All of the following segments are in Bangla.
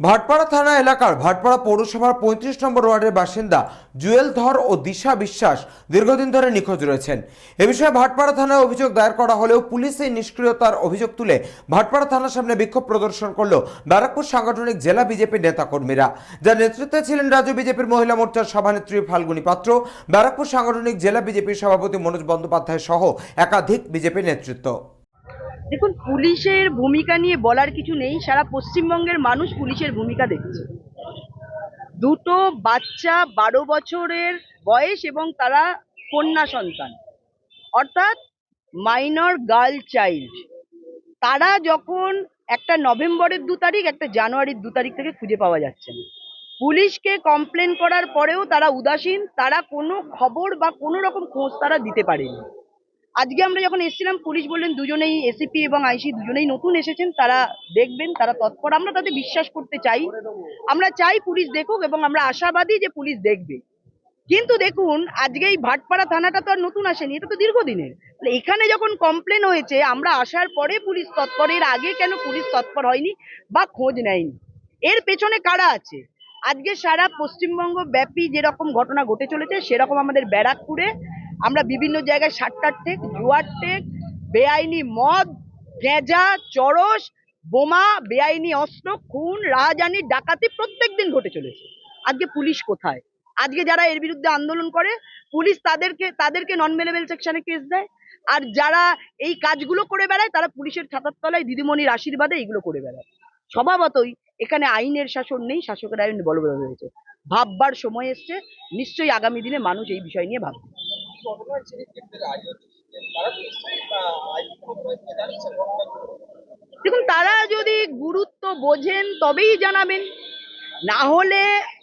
ভাটপাড়া থানা এলাকার ভাটপাড়া পৌরসভার পঁয়ত্রিশ নম্বর ওয়ার্ডের বাসিন্দা জুয়েল ধর ও দিশা বিশ্বাস দীর্ঘদিন ধরে নিখোঁজ রয়েছেন। এ বিষয়ে ভাটপাড়া থানায় অভিযোগ দায়ের করা হলেও পুলিশের নিষ্ক্রিয়তার অভিযোগ তুলে ভাটপাড়া থানার সামনে বিক্ষোভ প্রদর্শন করল ব্যারাকপুর সাংগঠনিক জেলা বিজেপির নেতাকর্মীরা। যার নেতৃত্বে ছিলেন রাজ্য বিজেপির মহিলা মোর্চার সভানেত্রী ফাল্গুনী পাত্র, ব্যারাকপুর সাংগঠনিক জেলা বিজেপির সভাপতি মনোজ বন্দ্যোপাধ্যায় সহ একাধিক বিজেপি নেতৃত্ব। দেখুন, পুলিশের ভূমিকা নিয়ে বলার কিছু নেই। সারা পশ্চিমবঙ্গের মানুষ পুলিশের ভূমিকা দেখছে। দুটো বাচ্চা বারো বছরের বয়স এবং তারা কন্যা সন্তান। অর্থাৎ মাইনর গার্ল চাইল্ড। তারা যখন একটা নভেম্বরের দু তারিখ, একটা জানুয়ারির দু তারিখ থেকে খুঁজে পাওয়া যাচ্ছে না। পুলিশকে কমপ্লেন করার পরেও তারা উদাসীন। তারা কোনো খবর বা কোনো রকম খোঁজ তারা দিতে পারেনি। আজকে আমরা যখন এসেছিলাম, পুলিশ বললেন দুজনেই এসিপি এবং আইসি দুজনেই নতুন এসেছেন, তারা দেখবেন, তারা তৎপর। আমরা তাদের বিশ্বাস করতে চাই। আমরা চাই পুলিশ দেখুক এবং আমরা আশাবাদী যে পুলিশ দেখবে। কিন্তু দেখুন, আজকে এই ভাটপাড়া থানাটা তো আর নতুন আসেনি, এটা তো দীর্ঘদিনের। এখানে যখন কমপ্লেন হয়েছে, আমরা আসার পরে পুলিশ তৎপর, এর আগে কেন পুলিশ তৎপর হয়নি বা খোঁজ নেয়নি? এর পেছনে কারা আছে? আজকে সারা পশ্চিমবঙ্গ ব্যাপী যেরকম ঘটনা ঘটে চলেছে, সেরকম আমাদের ব্যারাকপুরে আমরা বিভিন্ন জায়গায় সাতটার টেক, জুয়ার টেক, বেআইনি মদ গেঁজা চরস, বোমা, বেআইনি অস্ত্র, খুন, রাহাজানি, ডাকাতি প্রত্যেক দিন ঘটে চলেছে। আজকে পুলিশ কোথায়? আজকে যারা এর বিরুদ্ধে আন্দোলন করে, পুলিশ তাদেরকে তাদেরকে নন মেলেবেল সেকশনে কেস দেয়। আর যারা এই কাজগুলো করে বেড়ায়, তারা পুলিশের ছাতার তলায় দিদিমণির আশীর্বাদে এইগুলো করে বেড়ায়। স্বভাবতই এখানে আইনের শাসন নেই, শাসকের আইন বলবৎ হয়েছে ভাববার সময় এসছে, নিশ্চয়ই আগামী দিনে মানুষ এই বিষয় নিয়ে ভাববে। দেখুন, তারা যদি গুরুত্ব বোঝেন, তবেই জানাবেন। না হলে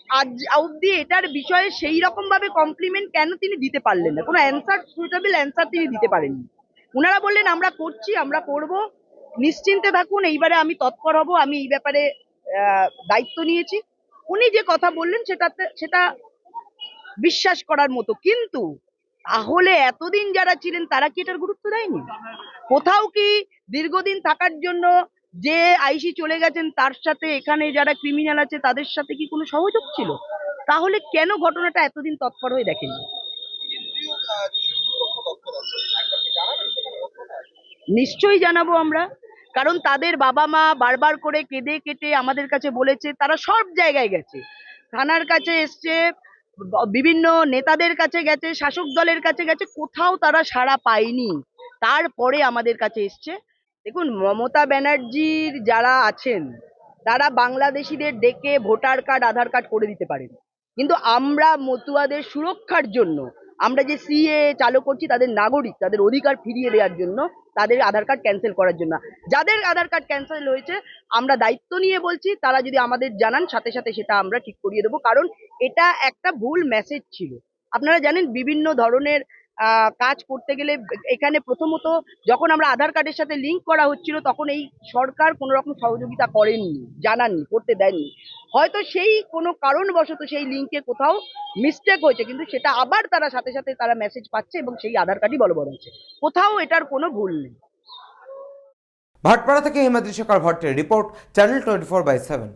আজ অবধি এটার বিষয়ে সেই রকম ভাবে কমপ্লিমেন্ট কেন তিনি দিতে পারলেন না? কোনো অ্যান্সার সুইটেবল অ্যান্সার তিনি দিতে পারেননি। ওনারা বললেন, আমরা করছি, আমরা করব। নিশ্চিন্তে থাকুন, এইবারে আমি তৎপর হব, আমি এই ব্যাপারে দায়িত্ব নিয়েছি। উনি যে কথা বললেন, সেটাতে, সেটা বিশ্বাস করার মতো। কিন্তু তাহলে এতদিন যারা ছিলেন, তারা কি এটার গুরুত্ব দেয়নি? কোথাও কি দীর্ঘদিন থাকার জন্য যে আইসি চলে গেছেন, তার সাথে এখানে যারা ক্রিমিনাল আছে, তাদের সাথে কি কোনো সহযোগ ছিল? তাহলে কেন ঘটনাটা এতদিন তৎপর হয়ে দেখেনি নিশ্চয়ই জানাব আমরা। কারণ তাদের বাবা মা বারবার করে কেঁদে কেটে আমাদের কাছে বলেছে, তারা সব জায়গায় গেছে। থানার কাছে এসছে বিভিন্ন নেতাদের কাছে গেছে, শাসক দলের কাছে গেছে, কোথাও তারা সাড়া পায়নি। তারপরে আমাদের কাছে এসছে। দেখুন, মমতা ব্যানার্জির যারা আছেন, তারা বাংলাদেশিদের ডেকে ভোটার কার্ড, আধার কার্ড করে দিতে পারেন। কিন্তু আমরা মতুয়াদের সুরক্ষার জন্য, আমরা যে সিএ চালু করছি, তাদের নাগরিক, তাদের অধিকার ফিরিয়ে দেওয়ার জন্য তাদের আধার কার্ড ক্যান্সেল করার জন্য। যাদের আধার কার্ড ক্যান্সেল হয়েছে, আমরা দায়িত্ব নিয়ে বলছি, তারা যদি আমাদের জানান, সাথে সাথে সেটা আমরা ঠিক করিয়ে দেবো। কারণ এটা একটা ভুল মেসেজ ছিল। আপনারা জানেন, বিভিন্ন ধরনের কাজ করতে গেলে এখানে প্রথমত যখন আমরা আধার কার্ডের সাথে লিঙ্ক করা হচ্ছিল, তখন এই সরকার কোনো রকম সহযোগিতা করেননি, জানাননি, করতে দেননি। হয়তো সেই কোনো কারণবশত সেই লিঙ্কে কোথাও মিস্টেক হয়েছে, কিন্তু সেটা আবার তারা সাথে সাথে তারা মেসেজ পাচ্ছে এবং সেই আধার কার্ডই বলবৎ হচ্ছে কোথাও এটার কোনো ভুল নেই। ভাটপাড়া থেকে Himadri Shekhar ভট্টের report channel twenty four by seven